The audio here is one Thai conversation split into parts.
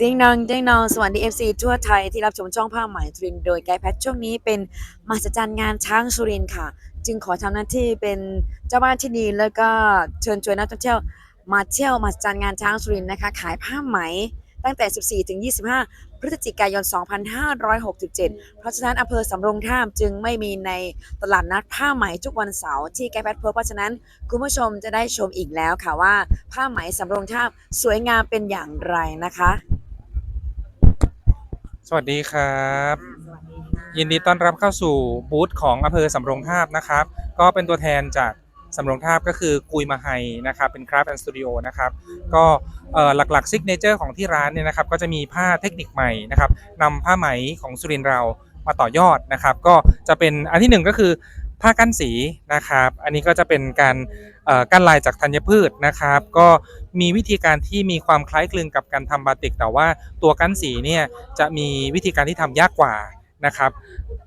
จิงนองจิงนองสวัสดี FC ทั่วไทยที่รับชมช่องผ้าไหมสุรินโดยไกด์แพทช่วงนี้เป็นมหัศจรรย์งานช้างสุรินค่ะ จึงขอทำหน้าที่เป็นเจ้าบ้านที่ดีแล้วก็เชิญชวนนักท่องเที่ยวมาเที่ยวมหัศจรรย์งานช้างสุรินนะคะ ขายผ้าไหมตั้งแต่ 14 ถึง 25 พฤศจิกายน 2567 เพราะฉะนั้นอำเภอสำโรงทาบจึงไม่มีในตลาดนัดผ้าไหมทุกวันเสาร์ที่ไกด์แพทเพเพราะฉะนั้นคุณผู้ชมจะได้ชมอีกแล้วค่ะว่าผ้าไหมสำโรงทาบสวยงามเป็นอย่างไรนะคะ สวัสดีครับ ยินดีต้อนรับเข้าสู่บูธของอำเภอสำโรงทาบนะครับ ก็เป็นตัวแทนจากสำโรงทาบก็คือกุยมาไฮนะครับ เป็นคราฟแอนด์สตูดิโอนะครับ ก็เอ่อหลักๆซิกเนเจอร์ของที่ร้านเนี่ยนะครับ ก็จะมีผ้าเทคนิคใหม่นะครับนำผ้าไหมของสุรินทร์เรามาต่อยอดนะครับ ก็จะเป็นอันที่หนึ่งก็คือ ผ้ากั้นสีนะครับ อันนี้ก็จะเป็นการกั้นลายจากธัญพืชนะครับ ก็มีวิธีการที่มีความคล้ายคลึงกับการทำบาติก แต่ว่าตัวกั้นสีเนี่ยจะมีวิธีการที่ทำยากกว่านะครับ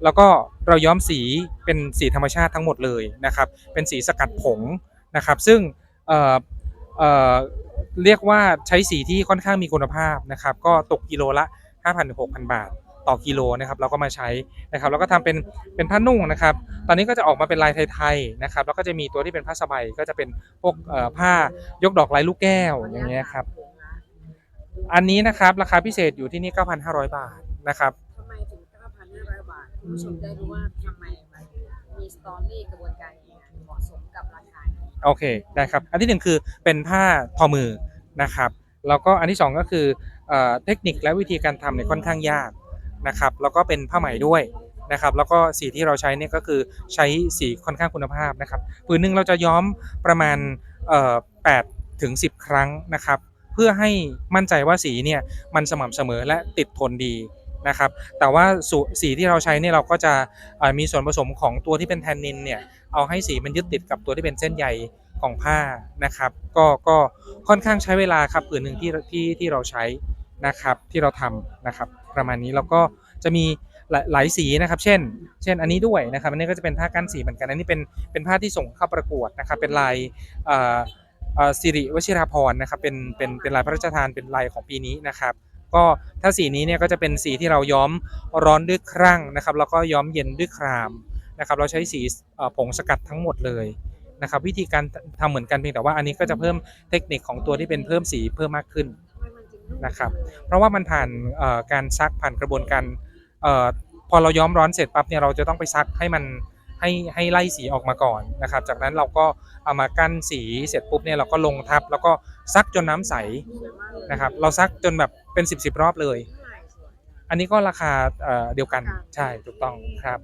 แล้วก็เราย้อมสีเป็นสีธรรมชาติทั้งหมดเลยนะครับ เป็นสีสกัดผงนะครับ ซึ่งเเเรียกว่าใช้สีที่ค่อนข้างมีคุณภาพนะครับ ก็ตกกิโลละ 5,000-6,000 บาท ต่อกิโลนะครับเราก็มาใช้นะครับแล้วก็ทำเป็นเป็นผ้านุ่งนะครับ ตอนนี้ก็จะออกมาเป็นลายไทยๆนะครับแล้วก็จะมีตัวที่เป็นผ้าสบายก็จะเป็นพวกเอ่อผ้ายกดอกลายลูกแก้วอย่างเงี้ยครับอันนี้นะครับราคาพิเศษอยู่ที่นี่ 9,500 บาทนะครับทำไมถึง 9,500 บาทคุณผู้ชมได้รู้ว่าทำไมมันมีสตอรี่กระบวนการยังไงเหมาะสมกับราคานี้โอเคได้ครับ อันที่หนึ่งคือเป็นผ้าทอมือนะครับแล้วก็อันที่สองก็คือเอ่อเทคนิคและวิธีการทำเนี่ยค่อนข้างยาก นะครับแล้วก็เป็นผ้าไหมด้วยนะครับแล้วก็สีที่เราใช้เนี่ยก็คือใช้สีค่อนข้างคุณภาพนะครับผืนหนึ่งเราจะย้อมประมาณเอ่อ8ถึง10ครั้งนะครับ เพื่อให้มั่นใจว่าสีเนี่ยมันสม่ำเสมอและติดทนดีนะครับ แต่ว่าส,สีที่เราใช้เนี่ยเราก็จะมีส่วนผสมของตัวที่เป็นแทนนินเนี่ยเอาให้สีมันยึดติดกับตัวที่เป็นเส้นใยของผ้านะครับ ก็ก็ค่อนข้างใช้เวลาครับผืนหนึ่งที่ที่ที่เราใช้นะครับที่เราทำนะครับ ประมาณนี้แล้วก็จะมีหลายหลายสีนะครับ เช่น เช่นอันนี้ด้วยนะครับ อันนี้ก็จะเป็นผ้ากั้นสีเหมือนกัน อันนี้เป็นเป็นผ้าที่ส่งเข้าประกวดนะครับ เป็นลายอ่อเอ่อสิริวชิราพรนะครับ เป็นเป็นเป็นลายพระราชทานเป็นลายของปีนี้นะครับ ก็ถ้าสีนี้เนี่ยก็จะเป็นสีที่เราย้อมร้อนด้วยครั่งนะครับ แล้วก็ย้อมเย็นด้วยครามนะครับ เราใช้สีผงสกัดทั้งหมดเลยนะครับ วิธีการทำเหมือนกันเพียงแต่ว่าอันนี้ก็จะเพิ่มเทคนิคของตัวที่เป็นเพิ่มสีเพิ่มมากขึ้น นจึงนุ่มนะครับ เพราะว่ามันผ่านเอ่อการซักผ่านกระบวนการเอ่อพอเราย้อมร้อนเสร็จปั๊บเนี่ยเราจะต้องไปซักให้มันให้ให้ไล่สีออกมาก่อนนะครับ จากนั้นเราก็เอามากั้นสีเสร็จปุ๊บเนี่ยเราก็ลงทับ แล้วก็ซักจนน้ำใสสวยมากเลยนะครับ เราซักจนแบบเป็น 10บสรอบเลยเท่าไหร่สวยอันนี้ก็ราคาเอ่อเดียวกันใช่ถูกต้องครับ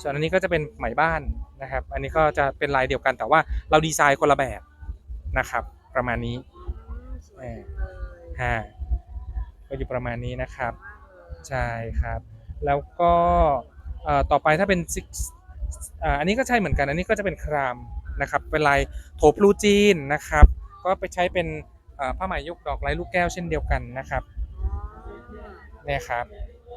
ส่วนอันนี้ก็จะเป็นไหมบ้านนะครับ อันนี้ก็จะเป็นลายเดียวกันแต่ว่าเราดีไซน์คนละแบบนะครับ ประมาณนี้สวยจังเลยฮะ ก็อยู่ประมาณนี้นะครับมากเลยใช่ครับ แล้วก็เอ่อต่อไปถ้าเป็น six อ่าอันนี้ก็ใช่เหมือนกัน อันนี้ก็จะเป็นครามนะครับ เป็นลายโถพลูจีนนะครับ ก็ไปใช้เป็นเอ่อผ้าไหมยกดอกลายลูกแก้วเช่นเดียวกันนะครับเนี่ยครับ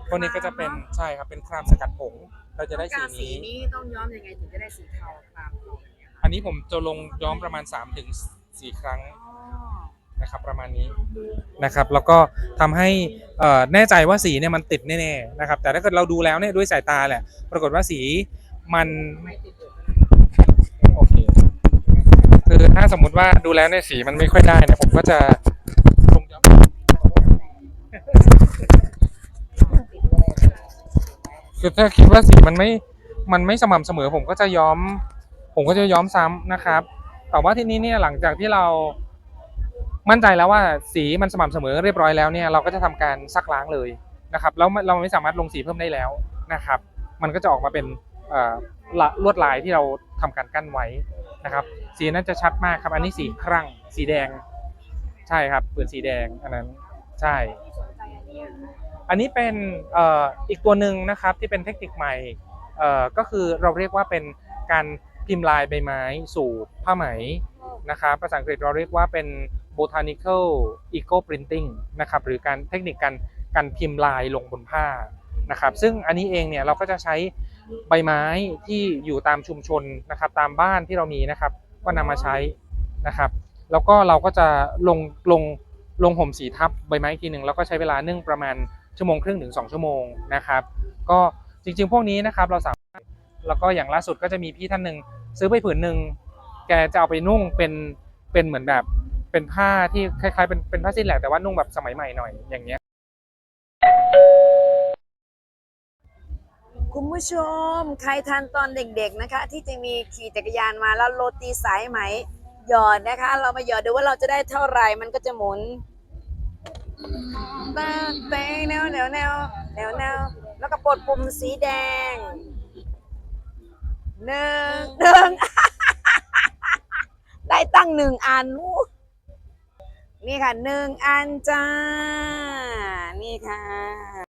พวกนี้ก็จะเป็นใช่ครับเป็นครามสกัดผงเราจะได้สีการสีนี้นี้ต้องย้อมยังไงถึงจะได้สีเทาครามทองอย่างเงี้ยค่ะอันนี้ผมจะลงย้อมประมาณ3-4ถึง4ครั้งอ๋อ นะครับประมาณนี้นะครับแล้วก็ทำให้แน่ใจว่าสีเนี่ยมันติดแน่ๆนะครับแต่ถ้าเกิดเราดูแล้วเนี่ยด้วยสายตาแหละปรากฏว่าสีมันโอเคคือถ้าสมมุติว่าดูแล้วเนี่ยสีมันไม่ค่อยได้เนี่ยผมก็จะลงย้อมคือถ้าคิดว่าสีมันไม่มันไม่สม่ำเสมอผมก็จะย้อม ผมก็จะย้อมซ้ำนะครับ แต่ว่าที่นี้เนี่ยหลังจากที่เรา มั่นใจแล้วว่าสีมันสม่ำเสมอเรียบร้อยแล้วเนี่ยเราก็จะทำการซักล้างเลยนะครับแล้วเราไม่สามารถลงสีเพิ่มได้แล้วนะครับ มันก็จะออกมาเป็นละลวดลายที่เราทำการกั้นไว้นะครับ สีนั้นจะชัดมากครับอันนี้สีครั่งสีแดง ใช่ครับปืนสีแดงอันนั้นใช่ อันนี้เป็นอีกตัวหนึ่งนะครับที่เป็นเทคนิคใหม่ก็คือเราเรียกว่าเป็นการพิมพ์ลายใบไม้สู่ผ้าไหมนะครับภาษาอังกฤษเราเรียกว่าเป็น botanical eco printing นะครับหรือการเทคนิคการการพิมพ์ลายลงบนผ้านะครับซึ่งอันนี้เองเนี่ยเราก็จะใช้ใบไม้ที่อยู่ตามชุมชนนะครับตามบ้านที่เรามีนะครับก็นำมาใช้นะครับ แล้วก็เราก็จะลงลงลงห่มสีทับใบไม้อีกทีหนึ่งแล้วก็ใช้เวลานึ่งประมาณชั่วโมงครึ่งถึง2ชั่วโมงนะครับก็จริงๆ พวกนี้นะครับเราสามารถแล้วก็อย่างล่าสุดก็จะมีพี่ท่านหนึ่งซื้อไปผืนหนึ่งแกจะเอาไปนุ่งเป็นเป็นเหมือนแบบ เป็นผ้าที่คล้ายๆเป็นเป็นผ้าสิ้นแหละแต่ว่านุ่งแบบสมัยใหม่หน่อยอย่างเงี้ย คุณผู้ชม ใครทันตอนเด็กๆนะคะ ที่จะมีขี่จักรยานมาแล้วโรตีสายไหม หยอดนะคะ เรามาหยอดดูว่าเราจะได้เท่าไหร่มันก็จะหมุนตาเตงแนวแนวแนวแนวแนวแล้วก็ปลดปุ่มสีแดงหนึ่งหนึ่งได้ตั้งหนึ่งอันอู้ นี่ค่ะหนึ่งอันจ้า นี่ค่ะ